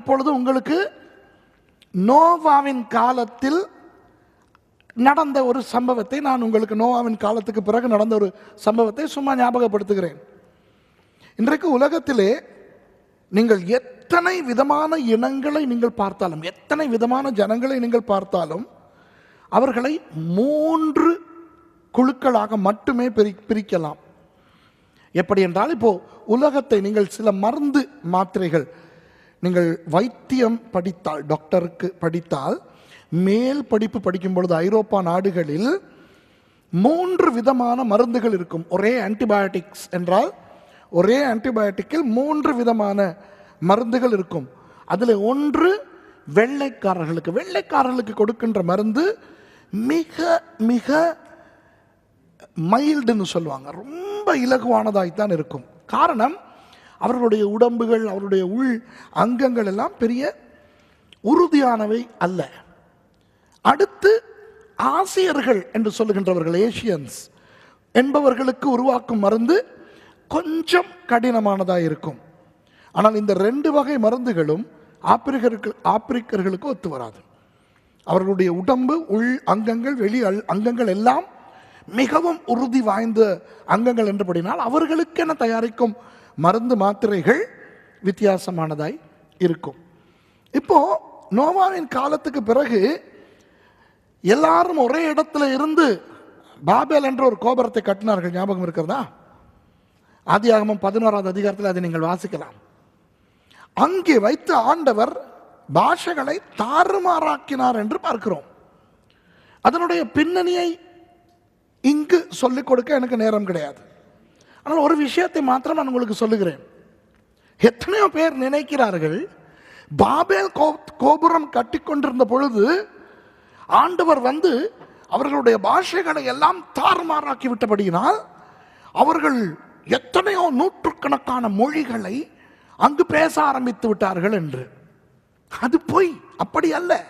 இப்பொழுது உங்களுக்கு நோவாவின் காலத்தில் நடந்த ஒரு சம்பவத்தை நான் உங்களுக்கு நோவாவின் காலத்துக்கு பிறகு நடந்த ஒரு சம்பவத்தை சும்மா ஞாபகப்படுத்துகிறேன். இன்றைக்கு உலகத்திலே நீங்கள் எத்தனை விதமான இனங்களை நீங்கள் பார்த்தாலும் எத்தனை விதமான ஜனங்களை நீங்கள் பார்த்தாலும் அவர்களை மூன்று குழுக்களாக மட்டுமே பிரி பிரிக்கலாம். எப்படி என்றால் இப்போ உலகத்தை நீங்கள் சில மருந்து மாத்திரைகள் நீங்கள் வைத்தியம் படித்தால் டாக்டருக்கு படித்தால் மேல் படிப்பு படிக்கும் பொழுது ஐரோப்பா நாடுகளில் மூன்று விதமான மருந்துகள் இருக்கும். ஒரே ஆன்டிபயோட்டிக்ஸ் என்றால் ஒரே ஆன்டிபயோட்டிக்கில் மூன்று விதமான மருந்துகள் இருக்கும். அதில் ஒன்று வெள்ளைக்காரர்களுக்கு. வெள்ளைக்காரர்களுக்கு கொடுக்கின்ற மருந்து மிக மிக மைல்டுன்னு சொல்லுவாங்க. ரொம்ப இலகுவானதாய்த்தான் இருக்கும். காரணம் அவர்களுடைய உடம்புகள் அவருடைய உள் அங்கங்கள் எல்லாம் பெரிய உறுதியானவை அல்ல. அடுத்து ஆசியர்கள் என்று சொல்லுகின்றவர்கள் ஏஷியன்ஸ் என்பவர்களுக்கு உருவாக்கும் மருந்து கொஞ்சம் கடினமானதாக இருக்கும். ஆனால் இந்த ரெண்டு வகை மருந்துகளும் ஆப்பிரிக்கர்கள் ஆப்பிரிக்கர்களுக்கு ஒத்து வராது. அவர்களுடைய உடம்பு உள் அங்கங்கள் வெளி அல்- அங்கங்கள் எல்லாம் மிகவும் உறுதி வாய்ந்த அங்கங்கள் என்றபடினால் அவர்களுக்கென தயாரிக்கும் மருந்து மாத்திரைகள் வித்தியாசமானதாய் இருக்கும். இப்போ நோவாவின் காலத்துக்கு பிறகு எல்லாரும் ஒரே இடத்துல இருந்து பாபேல் என்ற ஒரு கோபுரத்தை கட்டினார்கள். ஞாபகம் இருக்கிறதா? ஆதியாகமும் பதினோராவது அதிகாரத்தில் அதை நீங்கள் வாசிக்கலாம். அங்கே வைத்து ஆண்டவர் பாஷைகளை தாறுமாறாக்கினார் என்று பார்க்கிறோம். அதனுடைய பின்னணியை இங்கு சொல்லிக் கொடுக்க எனக்கு நேரம் கிடையாது. ஆனால் ஒரு விஷயத்தை மாத்திரம் நான் உங்களுக்கு சொல்லுகிறேன். எத்தனையோ பேர் நினைக்கிறார்கள் பாபேல் கோ- கோபுரம் கட்டிக்கொண்டிருந்த பொழுது ஆண்டவர் வந்து அவர்களுடைய பாஷைகளை எல்லாம் தாறுமாறாக்கி விட்டபடியினால் அவர்கள் எத்தனையோ நூற்றுக்கணக்கான மொழிகளை அங்கு பேச ஆரம்பித்து விட்டார்கள் என்று. அது பொய் அப்படி அல்ல.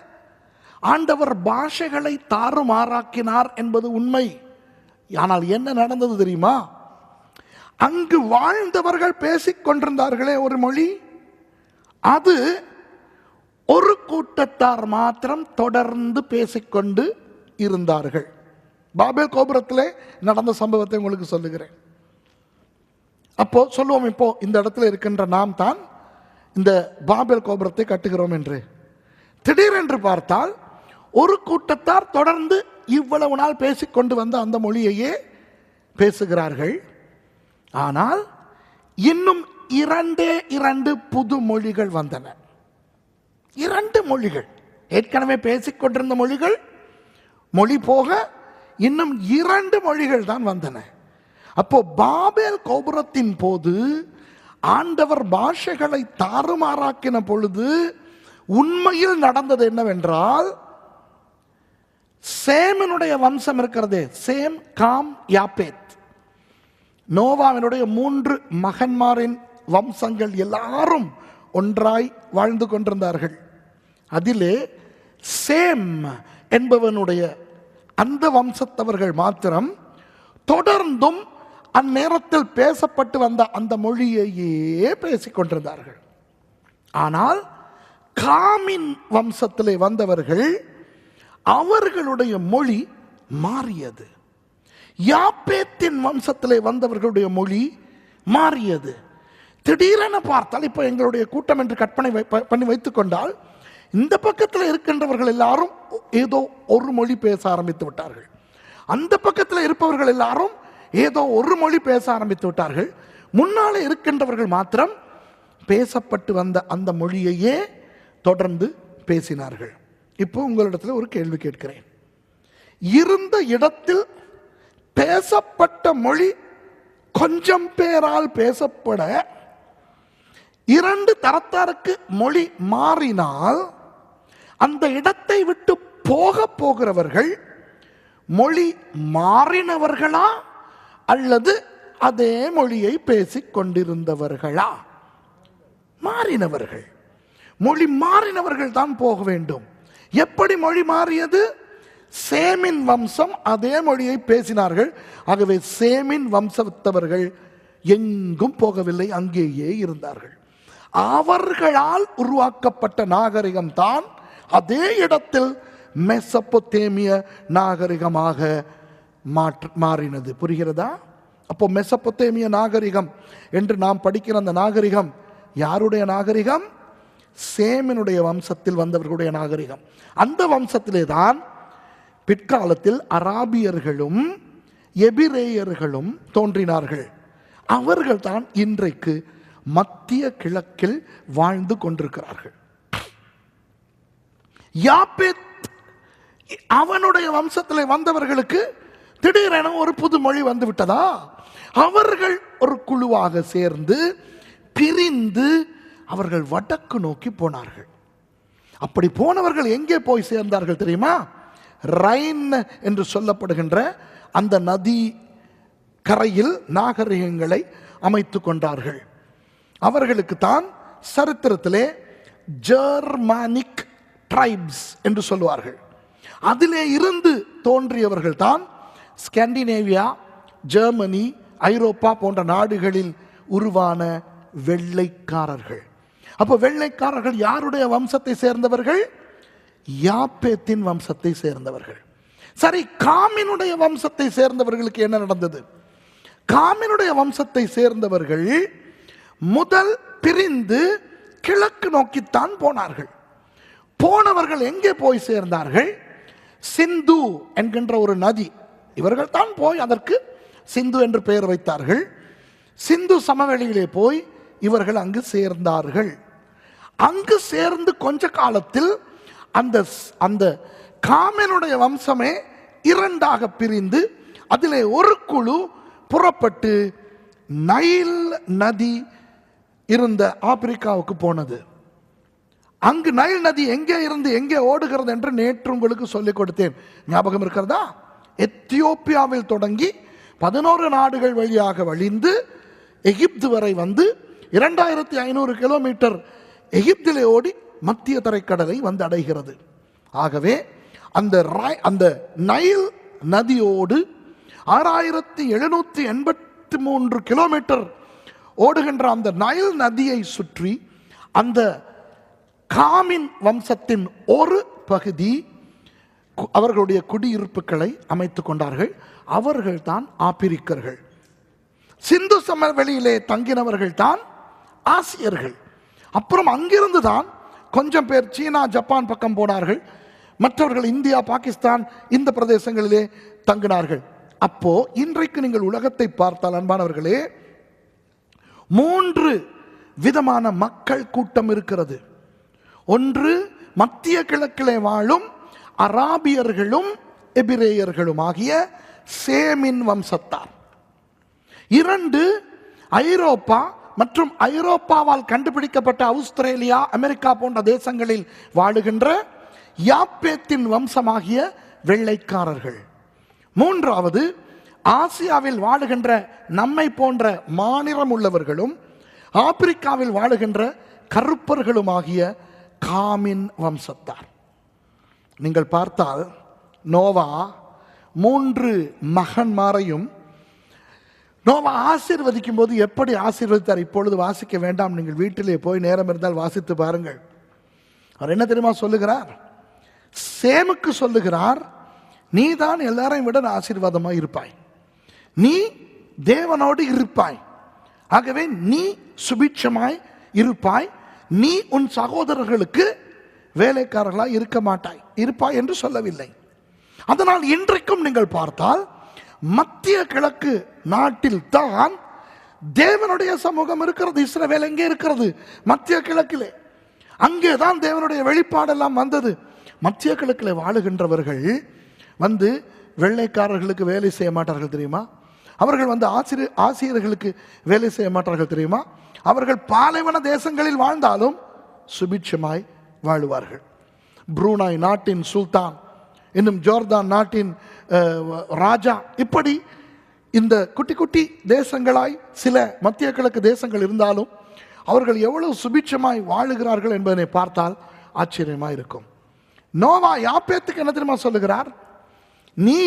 ஆண்டவர் பாஷைகளை தாறுமாறாக்கினார் என்பது உண்மை. ஆனால் என்ன நடந்தது தெரியுமா? அங்கு வாழ்ந்தவர்கள் பேசிக் கொண்டிருந்தார்களே ஒரு மொழி. அது ஒரு கூட்டத்தார் மாத்திரம் தொடர்ந்து பேசிக்கொண்டு இருந்தார்கள். பாபேல் கோபுரத்தில் நடந்த சம்பவத்தை உங்களுக்கு சொல்லுகிறேன். அப்போ சொல்லுவோம் இப்போ இந்த இடத்துல இருக்கின்ற நாம் தான் இந்த பாபேல் கோபுரத்தை கட்டுகிறோம் என்று. திடீரென்று பார்த்தால் ஒரு கூட்டத்தார் தொடர்ந்து இவ்வளவு நாள் பேசிக்கொண்டு வந்த அந்த மொழியையே பேசுகிறார்கள். ஆனால் இன்னும் இரண்டே இரண்டு புது மொழிகள் வந்தன. இரண்டு மொழிகள். ஏற்கனவே பேசிக்கொண்டிருந்த மொழிகள் மொழி போக இன்னும் இரண்டு மொழிகள் தான் வந்தன. அப்போ பாபேல் கோபுரத்தின் போது ஆண்டவர் பாஷைகளை தாறுமாறாக்கின பொழுது உண்மையில் நடந்தது என்னவென்றால் சேமனுடைய வம்சம் இருக்கிறதே சேம் காம் யாப்பேத். நோவாவினுடைய மூன்று மகன்மாரின் வம்சங்கள் எல்லாரும் ஒன்றாய் வாழ்ந்து கொண்டிருந்தார்கள். அதிலே சேம் என்பவனுடைய அந்த வம்சத்தவர்கள் மாத்திரம் தொடர்ந்தும் அந்நேரத்தில் பேசப்பட்டு வந்த அந்த மொழியையே பேசிக்கொண்டிருந்தார்கள் ஆனால் காமின் வம்சத்திலே வந்தவர்கள் அவர்களுடைய மொழி மாறியது. யாப்பேத்தின் வம்சத்திலே வந்தவர்களுடைய மொழி மாறியது. திடீரென பார்த்தால் இப்போ எங்களுடைய கூட்டம் என்று கற்பனை வை- பண்ணி வைத்துக்கொண்டால் இந்த பக்கத்தில் இருக்கின்றவர்கள் எல்லாரும் ஏதோ ஒரு மொழி பேச ஆரம்பித்து விட்டார்கள். அந்த பக்கத்தில் இருப்பவர்கள் எல்லாரும் ஏதோ ஒரு மொழி பேச ஆரம்பித்து விட்டார்கள். முன்னாலே இருக்கின்றவர்கள் மாத்திரம் பேசப்பட்டு வந்த அந்த மொழியையே தொடர்ந்து பேசினார்கள். இப்போ உங்களிடத்தில் ஒரு கேள்வி கேட்கிறேன். இருந்த இடத்தில் பேசப்பட்ட மொழி கொஞ்சம் பேரால் பேசப்பட இரண்டு தரத்தாருக்கு மொழி மாறினால் அந்த இடத்தை விட்டு போக போகிறவர்கள் மொழி மாறினவர்களா அல்லது அதே மொழியை பேசிக் கொண்டிருந்தவர்களா? மாறினவர்கள். மொழி மாறினவர்கள் தான் போக வேண்டும். எப்படி மொழி மாறியது? சேமின் வம்சம் அதே மொழியை பேசினார்கள். ஆகவே சேமின் வம்சத்தவர்கள் எங்கும் போகவில்லை அங்கேயே இருந்தார்கள். அவர்களால் உருவாக்கப்பட்ட நாகரிகம் தான் அதே இடத்தில் மெசப்பொத்தேமிய நாகரிகமாக மாற்று மாறினது. புரிகிறதா? அப்போ மெசப்பொத்தேமிய நாகரிகம் என்று நாம் படிக்கிற அந்த நாகரிகம் யாருடைய நாகரிகம்? சேமினுடைய வம்சத்தில் வந்தவர்களுடைய நாகரிகம். அந்த வம்சத்திலே தான் பிற்காலத்தில் அராபியர்களும் எபிரேயர்களும் தோன்றினார்கள். அவர்கள் தான் இன்றைக்கு மத்திய கிழக்கில் வாழ்ந்து கொண்டிருக்கிறார்கள். யாப்பேத் அவனுடைய வம்சத்தில் வந்தவர்களுக்கு திடீரென ஒரு புது மொழி வந்து விட்டதா? அவர்கள் ஒரு குழுவாக சேர்ந்து பிரிந்து அவர்கள் வடக்கு நோக்கி போனார்கள். அப்படி போனவர்கள் எங்கே போய் சேர்ந்தார்கள் தெரியுமா? ரைன் என்று சொல்லப்படுகின்ற அந்த நதி கரையில் நாகரிகங்களை அமைத்து கொண்டார்கள். அவர்களுக்கு தான் சரித்திரத்திலே ஜெர்மானிக் ட்ரைப்ஸ் என்று சொல்லுவார்கள். அதிலே இருந்து தோன்றியவர்கள் தான் ஸ்காண்டினேவியா ஜெர்மனி ஐரோப்பா போன்ற நாடுகளில் உருவான வெள்ளைக்காரர்கள். அப்போ வெள்ளைக்காரர்கள் யாருடைய வம்சத்தை சேர்ந்தவர்கள்? யாப்பேத்தின் வம்சத்தை சேர்ந்தவர்கள். சரி காமினுடைய வம்சத்தை சேர்ந்தவர்களுக்கு என்ன நடந்தது? காமினுடைய வம்சத்தை சேர்ந்தவர்கள் முதல் பிரிந்து கிழக்கு நோக்கித்தான் போனார்கள். போனவர்கள் எங்கே போய் சேர்ந்தார்கள்? சிந்து என்கின்ற ஒரு நதி. இவர்கள் தான் போய் அதற்கு சிந்து என்று பெயர் வைத்தார்கள். சிந்து சமவெளியிலே போய் இவர்கள் அங்கு சேர்ந்தார்கள். அங்கு சேர்ந்து கொஞ்ச காலத்தில் அந்த அந்த காமனுடைய வம்சமே இரண்டாக பிரிந்து அதிலே ஒரு குழு புறப்பட்டு நைல் நதி இருந்த ஆப்பிரிக்காவுக்கு போனது. அங்கு நைல் நதி எங்கே இருந்து எங்கே ஓடுகிறது என்று நேற்று உங்களுக்கு சொல்லிக் கொடுத்தேன். ஞாபகம் இருக்கிறதா? எத்தியோப்பியாவில் தொடங்கி பதினோரு நாடுகள் வழியாக வழிந்து எகிப்து வரை வந்து இரண்டாயிரத்தி ஐநூறு கிலோமீட்டர் எகிப்திலே ஓடி மத்திய தரைக்கடலை வந்து அடைகிறது. ஆகவே அந்த ராய் அந்த நைல் நதியோடு ஆறாயிரத்தி எழுநூற்றி எண்பத்தி மூன்று கிலோமீட்டர் ஓடுகின்ற அந்த நைல் நதியை சுற்றி அந்த காமின் வம்சத்தின் ஒரு பகுதி அவர்களுடைய குடியிருப்புகளை அமைத்துக் கொண்டார்கள். அவர்கள் தான் ஆப்பிரிக்கர்கள். சிந்து சமவெளியிலே தங்கினவர்கள் தான் ஆசியர்கள். அப்புறம் அங்கிருந்து தான் கொஞ்சம் பேர் சீனா ஜப்பான் பக்கம் போனார்கள். மற்றவர்கள் இந்தியா பாகிஸ்தான் இந்த பிரதேசங்களிலே தங்கினார்கள். அப்போ இன்றைக்கு நீங்கள் உலகத்தை பார்த்தால் அன்பானவர்களே மூன்று விதமான மக்கள் கூட்டம் இருக்கிறது. ஒன்று மத்திய கிழக்கிலே வாழும் அராபியர்களும் எபிரேயர்களும் ஆகிய சேமின் வம்சத்தார். இரண்டு ஐரோப்பா மற்றும் ஐரோப்பாவால் கண்டுபிடிக்கப்பட்ட அவுஸ்திரேலியா அமெரிக்கா போன்ற தேசங்களில் வாழுகின்ற யாப்பேத்தின் வம்சமாகிய வெள்ளைக்காரர்கள். மூன்றாவது ஆசியாவில் வாழுகின்ற நம்மை போன்ற மாநிலம் உள்ளவர்களும் ஆப்பிரிக்காவில் வாழுகின்ற கருப்பர்களுமாகிய காமின் வம்சத்தார். நீங்கள் பார்த்தால் நோவா மூன்று மகன்மாரையும் நோவா ஆசீர்வதிக்கும் போது எப்படி ஆசீர்வதித்தார்? இப்பொழுது வாசிக்க வேண்டாம். நீங்கள் வீட்டிலே போய் நேரம் இருந்தால் வாசித்து பாருங்கள். அவர் என்ன தெரியுமா சொல்லுகிறார்? சேமுக்கு சொல்லுகிறார் நீ தான் எல்லாரையும் விட ஆசீர்வாதமாக இருப்பாய். நீ தேவனோடு இருப்பாய். ஆகவே நீ சுபிட்சமாய் இருப்பாய். நீ உன் சகோதரர்களுக்கு வேலைக்காரர்களாக இருக்க மாட்டாய். இருப்பாய் என்று சொல்லவில்லை. அதனால் இன்றைக்கும் நீங்கள் பார்த்தால் மத்திய கிழக்கு நாட்டில் தான் தேவனுடைய சமூகம் இருக்கிறது. இஸ்ரவேல் எங்கே இருக்கிறது? மத்திய கிழக்கிலே. அங்கே தான் தேவனுடைய வெளிப்பாடெல்லாம் வந்தது. மத்திய கிழக்கில் வாழுகின்றவர்கள் வந்து வெள்ளைக்காரர்களுக்கு வேலை செய்ய மாட்டார்கள் தெரியுமா? அவர்கள் வந்து ஆசிரியர் ஆசிரியர்களுக்கு வேலை செய்ய மாட்டார்கள் தெரியுமா? அவர்கள் பாலைவன தேசங்களில் வாழ்ந்தாலும் சுபிட்சமாய் வாழுவார்கள். ப்ரூனாய் நாட்டின் சுல்தான் இன்னும் ஜோர்தான் நாட்டின் அஹ், ராஜா. இப்படி இந்த குட்டி குட்டி தேசங்களாய் சில மத்திய கிழக்கு தேசங்கள் இருந்தாலும் அவர்கள் எவ்வளவு சுபிட்சமாய் வாழுகிறார்கள் என்பதனை பார்த்தால் ஆச்சரியமாக இருக்கும். நோவா யாப்பேத்துக்கு என்ன தெரியுமா சொல்லுகிறார்? நீ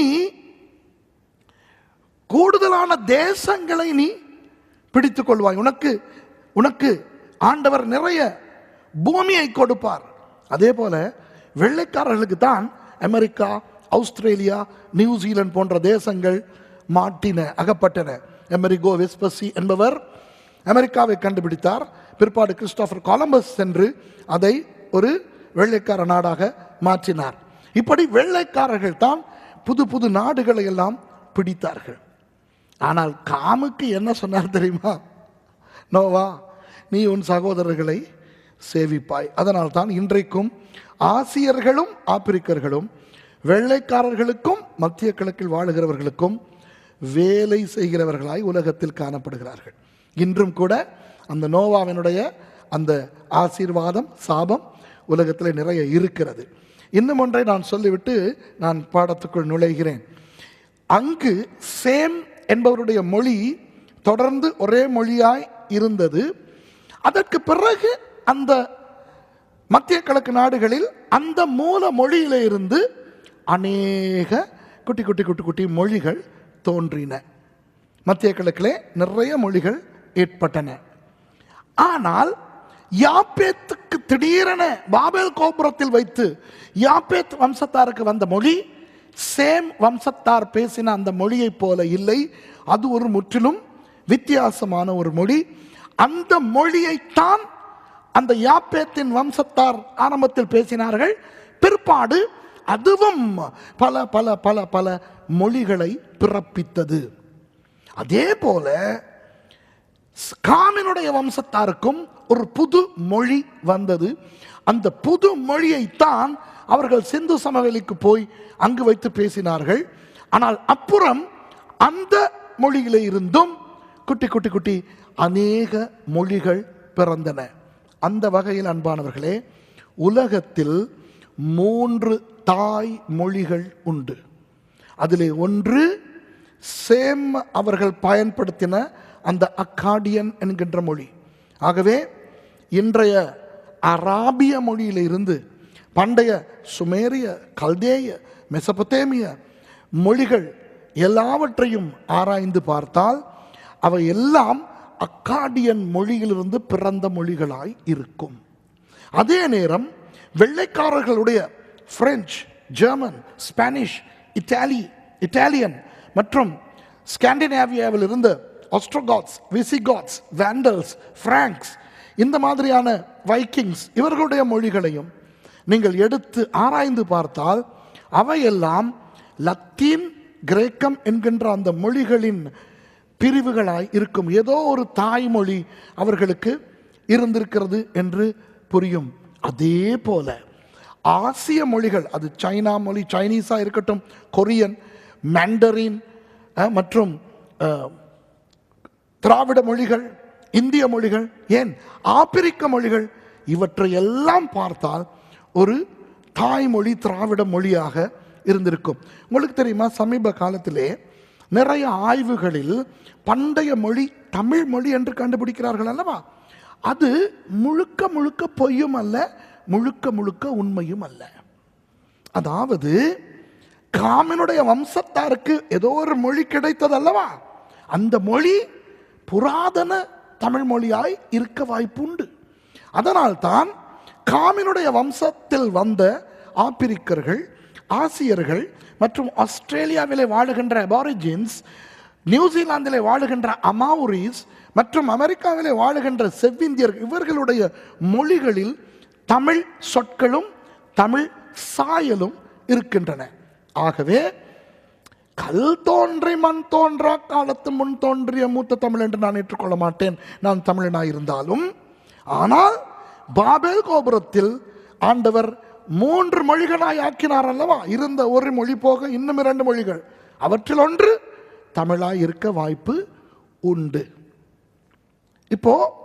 கூடுதலான தேசங்களை நீ பிடித்துக் கொள்வாய். உனக்கு உனக்கு ஆண்டவர் நிறைய பூமியை கொடுப்பார். அதே போல வெள்ளைக்காரர்களுக்கு தான் அமெரிக்கா ஆஸ்திரேலியா நியூசிலாந்து போன்ற தேசங்கள் மாட்டின அகப்பட்டன. எமெரிகோ வெஸ்பசி என்பவர் அமெரிக்காவை கண்டுபிடித்தார். பிற்பாடு கிறிஸ்டோபர் கொலம்பஸ் சென்று அதை ஒரு வெள்ளைக்கார நாடாக மாற்றினார். இப்படி வெள்ளைக்காரர்கள் தான் புது புது நாடுகளை எல்லாம் பிடித்தார்கள். ஆனால் காமுக்கு என்ன சொன்னார் தெரியுமா? நோவா நீ உன் சகோதரர்களை சேவிப்பாய். அதனால் தான் இன்றைக்கும் ஆசியர்களும் ஆப்பிரிக்கர்களும் வெள்ளைக்காரர்களுக்கும் மத்திய கிழக்கில் வாழுகிறவர்களுக்கும் வேலை செய்கிறவர்களாய் உலகத்தில் காணப்படுகிறார்கள். இன்றும் கூட அந்த நோவாவினுடைய அந்த ஆசீர்வாதம் சாபம் உலகத்தில் நிறைய இருக்கிறது. இன்னும் ஒன்றை நான் சொல்லிவிட்டு நான் பாடத்துக்குள் நுழைகிறேன். அங்கு சேம் என்பவருடைய மொழி தொடர்ந்து ஒரே மொழியாய் இருந்தது. அதற்கு பிறகு அந்த மத்திய கிழக்கு நாடுகளில் அந்த மூல மொழியில இருந்து அநேக குட்டி குட்டி குட்டி குட்டி மொழிகள் தோன்றின. மத்திய கிழக்கிலே நிறைய மொழிகள் ஏற்பட்டன. ஆனால் யாப்பேத்துக்கு திடீரென பாபேல் கோபுரத்தில் வைத்து யாப்பேத் வம்சத்தாருக்கு வந்த மொழி சேம் வம்சத்தார் பேசின அந்த மொழியைப் போல இல்லை. அது ஒரு முற்றிலும் வித்தியாசமான ஒரு மொழி. அந்த மொழியைத்தான் அந்த யாப்பேத்தின் வம்சத்தார் ஆரம்பத்தில் பேசினார்கள். பிற்பாடு அதுவும் பல பல பல பல மொழிகளை பிறப்பித்தது. அதே போல காமினுடைய வம்சத்தாருக்கும் ஒரு புது மொழி வந்தது. அந்த புது மொழியைத்தான் அவர்கள் சிந்து சமவெளிக்கு போய் அங்கு வைத்து பேசினார்கள். ஆனால் அப்புறம் அந்த மொழியில இருந்தும் குட்டி குட்டி குட்டி அநேக மொழிகள் பிறந்தன. அந்த வகையில் அன்பானவர்களே உலகத்தில் மூன்று தாய் மொழிகள் உண்டு. அதிலே ஒன்று சேம் அவர்கள் பயன்படுத்தின அந்த அக்காடியன் என்கின்ற மொழி. ஆகவே இன்றைய அராபிய மொழியிலிருந்து பண்டைய சுமேரிய கல்தேய மெசபத்தேமிய மொழிகள் எல்லாவற்றையும் ஆராய்ந்து பார்த்தால் அவை எல்லாம் அக்காடியன் மொழியிலிருந்து பிறந்த மொழிகளாய் இருக்கும். அதே நேரம் வெள்ளைக்காரர்களுடைய French German Spanish Italy Italian மற்றும் ஸ்காண்டினேவியாவிலிருந்து ஆஸ்ட்ரோகாட்ஸ் விசிகாட்ஸ் வேண்டல்ஸ் பிராங்க்ஸ் இந்த மாதிரியான வைக்கிங்ஸ் இவர்களுடைய மொழிகளையும் நீங்கள் எடுத்து ஆராய்ந்து பார்த்தால் அவையெல்லாம் லத்தீன் கிரேக்கம் என்கின்ற அந்த மொழிகளின் பிரிவுகளாய் இருக்கும். ஏதோ ஒரு தாய்மொழி அவர்களுக்கு இருந்திருக்கிறது என்று புரியும். அதே போல ஆசிய மொழிகள் அது சைனா மொழி சைனீஸாக இருக்கட்டும் கொரியன் மேண்டரின் மற்றும் திராவிட மொழிகள் இந்திய மொழிகள் ஏன் ஆப்பிரிக்க மொழிகள் இவற்றை எல்லாம் பார்த்தால் ஒரு தாய்மொழி திராவிட மொழியாக இருந்திருக்கும். உங்களுக்கு தெரியுமா சமீப காலத்திலே நிறைய ஆய்வுகளில் பண்டைய மொழி தமிழ் மொழி என்று கண்டுபிடிக்கிறார்கள் அல்லவா? அது முழுக்க முழுக்க பொய்யும் அல்ல முழுக்க முழுக்க உண்மையும் அல்ல. அதாவது காமனுடைய வம்சத்தாருக்கு ஏதோ ஒரு மொழி கிடைத்தது அல்லவா? அந்த மொழி புராதன தமிழ் மொழியாய் இருக்க வாய்ப்புண்டு. அதனால்தான் காமினுடைய வம்சத்தில் வந்த ஆப்பிரிக்கர்கள் ஆசியர்கள் மற்றும் ஆஸ்திரேலியாவிலே வாழுகின்ற அபாரிஜின்ஸ் நியூசிலாந்திலே வாழுகின்ற அமாவுரிஸ் மற்றும் அமெரிக்காவிலே வாழுகின்ற செவ்விந்தியர் இவர்களுடைய மொழிகளில் தமிழ் சொற்களும் தமிழ் சாயலும் இருக்கின்றன. ஆகவே கல் தோன்றி மண் தோன்றா காலத்து முன் தோன்றிய மூத்த தமிழ் என்று நான் ஏற்றுக்கொள்ள மாட்டேன். நான் தமிழனாய் இருந்தாலும் ஆனால் பாபேல் கோபுரத்தில் ஆண்டவர் மூன்று மொழிகளாய் ஆக்கினார் அல்லவா? இருந்த ஒரு மொழி போக இன்னும் இரண்டு மொழிகள். அவற்றில் ஒன்று தமிழாய் இருக்க வாய்ப்பு உண்டு. இப்போ